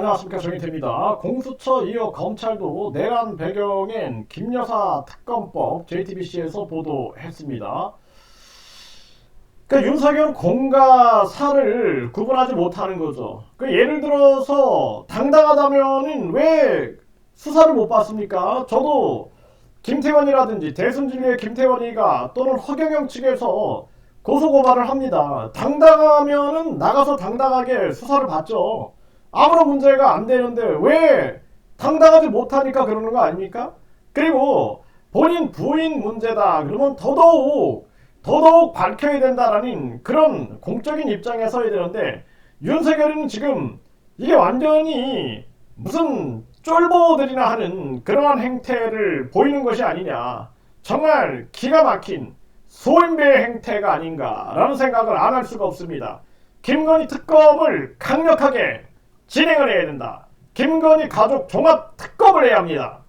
안녕하십니까 정희태입니다. 공수처 이어 검찰도 내란 배경엔 김여사 특검법 JTBC에서 보도했습니다. 그러니까 윤석열 공과 사를 구분하지 못하는 거죠. 그 예를 들어서 당당하다면은 왜 수사를 못 받습니까? 저도 김태원이라든지 대승진리의 김태원이가 또는 허경영 측에서 고소고발을 합니다. 당당하면은 나가서 당당하게 수사를 받죠. 아무런 문제가 안 되는데 왜 당당하지 못하니까 그러는 거 아닙니까? 그리고 본인 부인 문제다 그러면 더더욱 더더욱 밝혀야 된다라는 그런 공적인 입장에 서야 되는데 윤석열은 지금 이게 완전히 무슨 쫄보들이나 하는 그러한 행태를 보이는 것이 아니냐 정말 기가 막힌 소인배의 행태가 아닌가라는 생각을 안 할 수가 없습니다. 김건희 특검을 강력하게 진행을 해야 된다. 김건희 가족 종합 특검을 해야 합니다.